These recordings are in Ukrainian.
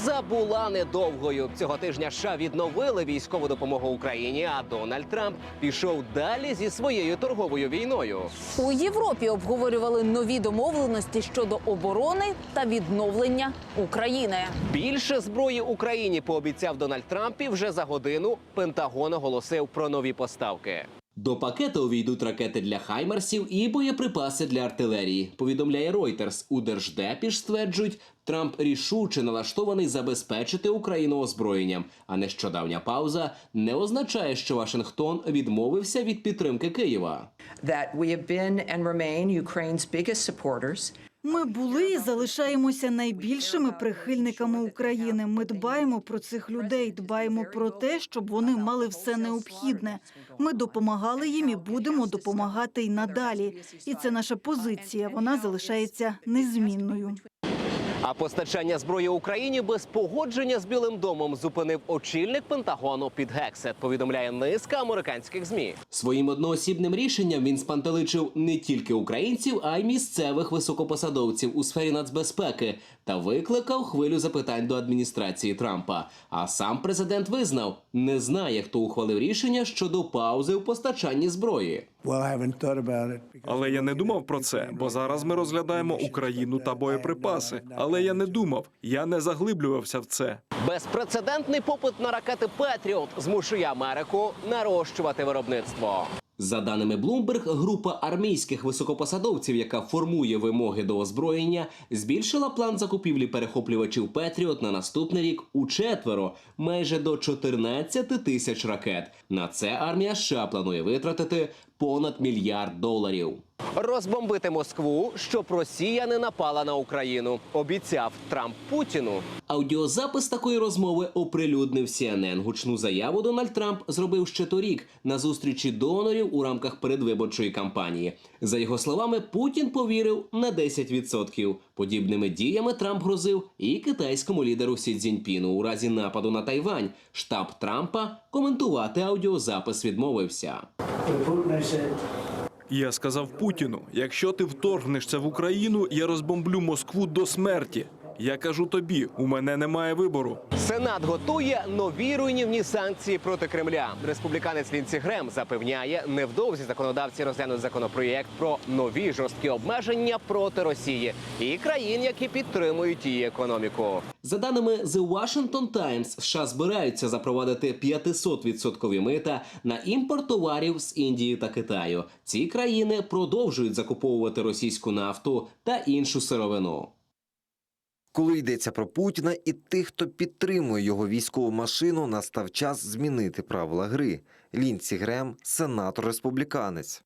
Пауза була недовгою. Цього тижня США відновили військову допомогу Україні, а Дональд Трамп пішов далі зі своєю торговою війною. У Європі обговорювали нові домовленості щодо оборони та відновлення України. Більше зброї Україні пообіцяв Дональд Трамп і вже за годину Пентагон оголосив про нові поставки. До пакету увійдуть ракети для хаймарсів і боєприпаси для артилерії. Повідомляє Reuters. У Держдепі ж стверджують, Трамп рішуче налаштований забезпечити Україну озброєнням. А нещодавня пауза не означає, що Вашингтон відмовився від підтримки Києва. that we have been and remain Ukraine's biggest supporters. Ми були і залишаємося найбільшими прихильниками України. Ми дбаємо про цих людей, дбаємо про те, щоб вони мали все необхідне. Ми допомагали їм і будемо допомагати й надалі. І це наша позиція. Вона залишається незмінною. А постачання зброї Україні без погодження з Білим домом зупинив очільник Пентагону Під Гексет. Повідомляє низка американських змі. Своїм одноосібним рішенням він спантеличив не тільки українців, а й місцевих високопосадовців у сфері нацбезпеки та викликав хвилю запитань до адміністрації Трампа. А сам президент визнав, не знає, хто ухвалив рішення щодо паузи у постачанні зброї. Well, I haven't thought about it. because- Але я не думав про це, бо зараз ми розглядаємо Україну та боєприпаси. Але я не думав, я не заглиблювався в це. Безпрецедентний попит на ракети Петріот змушує Америку нарощувати виробництво. За даними Bloomberg, група армійських високопосадовців, яка формує вимоги до озброєння, збільшила план закупівлі перехоплювачів Петріот на наступний рік у четверо, майже до 14 тисяч ракет. На це армія США планує витратити понад мільярд доларів. Розбомбити Москву, щоб Росія не напала на Україну, обіцяв Трамп Путіну. Аудіозапис такої розмови оприлюднив CNN. Гучну заяву Дональд Трамп зробив ще торік на зустрічі донорів у рамках передвиборчої кампанії. За його словами, Путін повірив на 10%. Подібними діями Трамп грозив і китайському лідеру Сі Цзіньпіну у разі нападу на Тайвань. Штаб Трампа коментувати аудіозапис відмовився. Я сказав Путіну: якщо ти вторгнешся в Україну, я розбомблю Москву до смерті. Я кажу тобі, у мене немає вибору. Сенат готує нові руйнівні санкції проти Кремля. Республіканець Лінці Грем запевняє, невдовзі законодавці розглянуть законопроєкт про нові жорсткі обмеження проти Росії і країн, які підтримують її економіку. За даними The Washington Times, США збираються запровадити 500-відсоткові мита на імпорт товарів з Індії та Китаю. Ці країни продовжують закуповувати російську нафту та іншу сировину. Коли йдеться про Путіна і тих, хто підтримує його військову машину, настав час змінити правила гри. Лінці Грем, сенатор республіканець.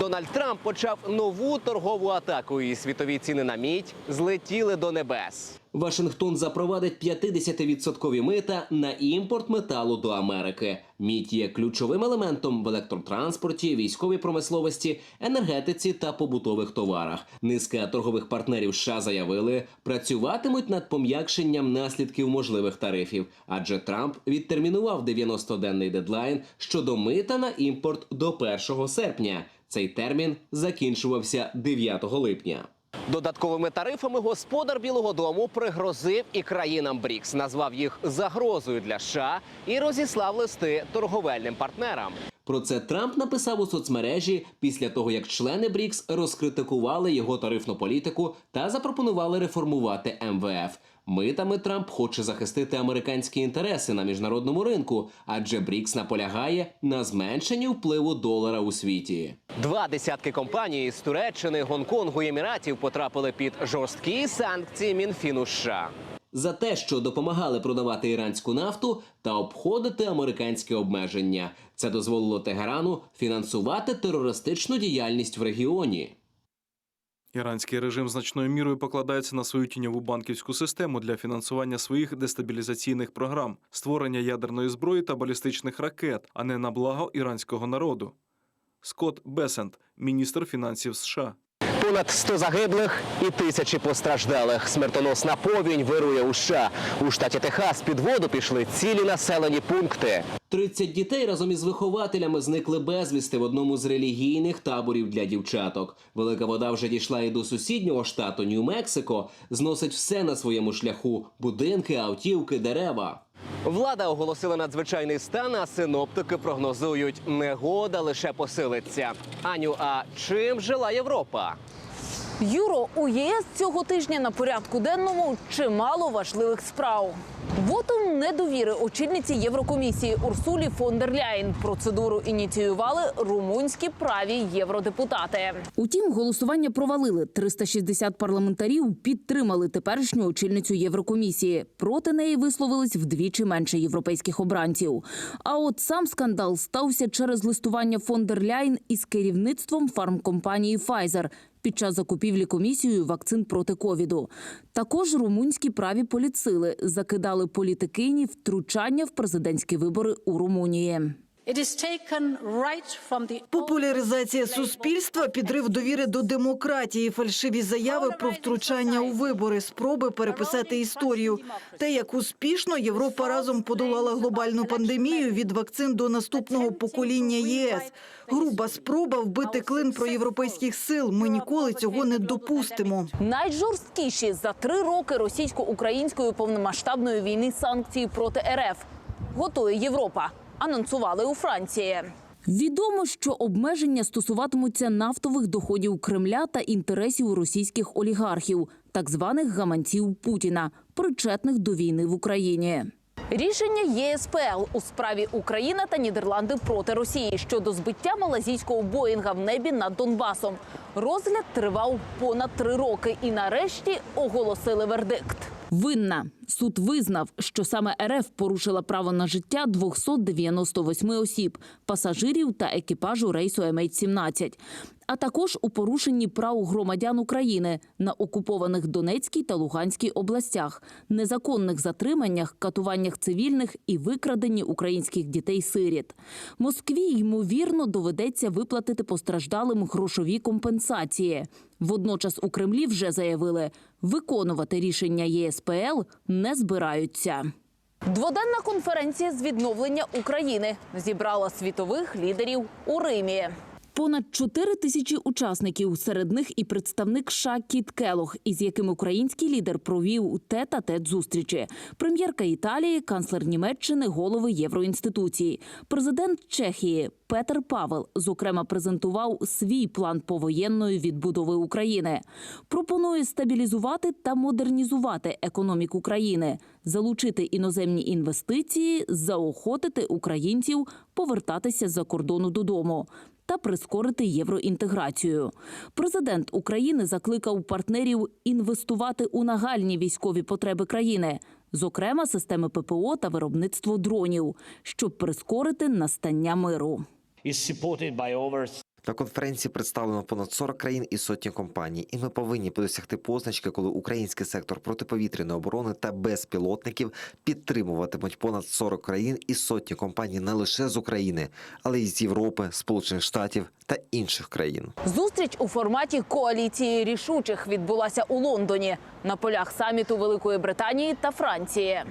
Дональд Трамп почав нову торгову атаку, і світові ціни на мідь злетіли до небес. Вашингтон запровадить 50-відсоткові мита на імпорт металу до Америки. Мідь є ключовим елементом в електротранспорті, військовій промисловості, енергетиці та побутових товарах. Низка торгових партнерів США заявили, працюватимуть над пом'якшенням наслідків можливих тарифів, адже Трамп відтермінував 90-денний дедлайн щодо мита на імпорт до 1 серпня. Цей термін закінчувався 9 липня. Додатковими тарифами господар Білого Дому пригрозив і країнам БРІКС, назвав їх загрозою для США і розіслав листи торговельним партнерам. Про це Трамп написав у соцмережі після того, як члени БРІКС розкритикували його тарифну політику та запропонували реформувати МВФ. Митами Трамп хоче захистити американські інтереси на міжнародному ринку, адже БРІКС наполягає на зменшенні впливу долара у світі. Два десятки компаній з Туреччини, Гонконгу і Еміратів потрапили під жорсткі санкції Мінфіну США. За те, що допомагали продавати іранську нафту та обходити американські обмеження, це дозволило Тегерану фінансувати терористичну діяльність в регіоні. Іранський режим значною мірою покладається на свою тіньову банківську систему для фінансування своїх дестабілізаційних програм, створення ядерної зброї та балістичних ракет, а не на благо іранського народу. Скотт Бесент, міністр фінансів США. Понад 100 загиблих і тисячі постраждалих. Смертоносна повінь вирує у США. У штаті Техас під воду пішли цілі населені пункти. 30 дітей разом із вихователями зникли безвісти в одному з релігійних таборів для дівчаток. Велика вода вже дійшла і до сусіднього штату Нью-Мексико. Зносить все на своєму шляху: будинки, автівки, дерева. Влада оголосила надзвичайний стан, а синоптики прогнозують, негода лише посилиться. Аню, а чим жила Європа? Юро, у ЄС цього тижня на порядку денному чимало важливих справ. Вотом недовіри очільниці Єврокомісії Урсулі фон дер Ляєн процедуру ініціювали румунські праві євродепутати. Утім, голосування провалили. 360 парламентарів підтримали теперішню очільницю Єврокомісії. Проти неї висловились вдвічі менше європейських обранців. А от сам скандал стався через листування фон дер Ляєн із керівництвом фармкомпанії Pfizer під час закупівлі комісією вакцин проти ковіду. Також румунські праві політсили закидали політикині втручання в президентські вибори у Румунії. It is taken right from the Популяризація суспільства, підрив довіри до демократії, фальшиві заяви про втручання у вибори, спроби переписати історію. Те, як успішно Європа разом подолала глобальну пандемію від вакцин до наступного покоління ЄС. Груба спроба вбити клин проєвропейських сил. Ми ніколи цього не допустимо. Найжорсткіші за три роки російсько-української повномасштабної війни санкції проти РФ готує Європа. Анонсували у Франції. Відомо, що обмеження стосуватимуться нафтових доходів Кремля та інтересів російських олігархів, так званих гаманців Путіна, причетних до війни в Україні. Рішення ЄСПЛ у справі Україна та Нідерланди проти Росії щодо збиття малазійського Боїнга в небі над Донбасом. Розгляд тривав понад три роки, і нарешті оголосили вердикт. Винна суд визнав, що саме РФ порушила право на життя 298 осіб, пасажирів та екіпажу рейсу MH17, а також у порушенні прав громадян України на окупованих Донецькій та Луганській областях, незаконних затриманнях, катуваннях цивільних і викраденні українських дітей-сиріт. Москві ймовірно доведеться виплатити постраждалим грошові компенсації. Водночас у Кремлі вже заявили, виконувати рішення ЄСПЛ не збираються. Дводенна конференція з відновлення України зібрала світових лідерів у Римі. Понад 4 тисячі учасників, серед них і представник США Кіт Келох, із яким український лідер провів тет-а-тет зустрічі. Прем'єрка Італії, канцлер Німеччини, голови євроінституції. Президент Чехії Петер Павел зокрема презентував свій план повоєнної відбудови України. Пропонує стабілізувати та модернізувати економіку країни, залучити іноземні інвестиції, заохотити українців повертатися з-за кордону додому та прискорити євроінтеграцію. Президент України закликав партнерів інвестувати у нагальні військові потреби країни, зокрема системи ППО та виробництво дронів, щоб прискорити настання миру. На конференції представлено понад 40 країн і сотні компаній, і ми повинні досягти позначки, коли український сектор протиповітряної оборони та безпілотників підтримуватимуть понад 40 країн і сотні компаній не лише з України, але й з Європи, Сполучених Штатів та інших країн. Зустріч у форматі коаліції рішучих відбулася у Лондоні на полях саміту Великої Британії та Франції.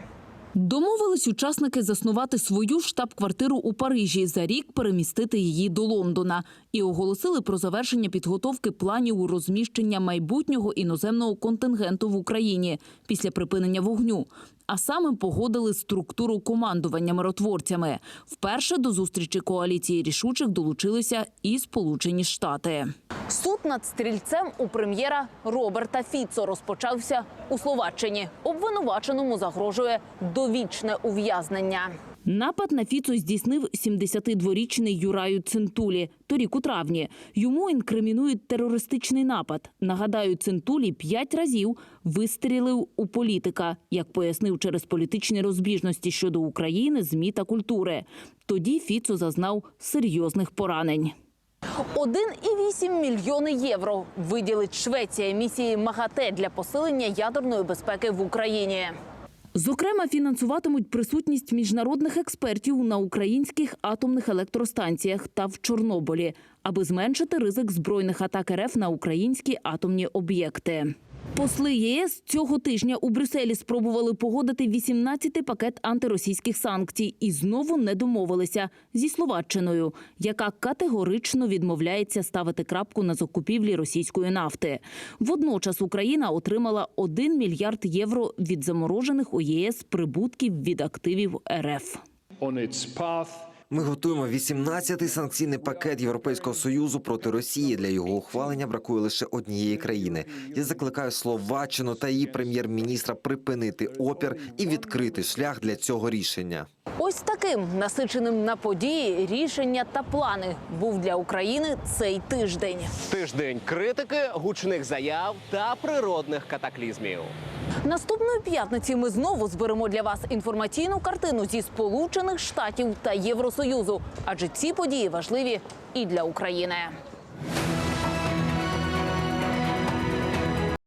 Домовились учасники заснувати свою штаб-квартиру у Парижі за рік перемістити її до Лондона і оголосили про завершення підготовки планів у розміщення майбутнього іноземного контингенту в Україні після припинення вогню. А саме погодили структуру командування миротворцями. Вперше до зустрічі коаліції рішучих долучилися і Сполучені Штати. Суд над стрільцем у прем'єра Роберта Фіцо розпочався у Словаччині. Обвинуваченому загрожує довічне ув'язнення. Напад на Фіцо здійснив 72-річний Юраю Центулі торік у травні. Йому інкримінують терористичний напад. Нагадаю, Центулі п'ять разів вистрілив у політика, як пояснив через політичні розбіжності щодо України, змі та культури. Тоді Фіцо зазнав серйозних поранень. 1,8 мільйони євро виділить Швеція місії МАГАТЕ для посилення ядерної безпеки в Україні. Зокрема, фінансуватимуть присутність міжнародних експертів на українських атомних електростанціях та в Чорнобилі, аби зменшити ризик збройних атак РФ на українські атомні об'єкти. Посли ЄС цього тижня у Брюсселі спробували погодити 18-й пакет антиросійських санкцій і знову не домовилися зі Словаччиною, яка категорично відмовляється ставити крапку на закупівлі російської нафти. Водночас Україна отримала 1 мільярд євро від заморожених у ЄС прибутків від активів РФ. on its path Ми готуємо 18-й санкційний пакет Європейського союзу проти Росії. Для його ухвалення бракує лише однієї країни. Я закликаю Словаччину та її прем'єр-міністра припинити опір і відкрити шлях для цього рішення. Ось таким насиченим на події, рішення та плани був для України цей тиждень. Тиждень критики, гучних заяв та природних катаклізмів. Наступної п'ятниці ми знову зберемо для вас інформаційну картину зі Сполучених Штатів та Євросоюзу, адже ці події важливі і для України.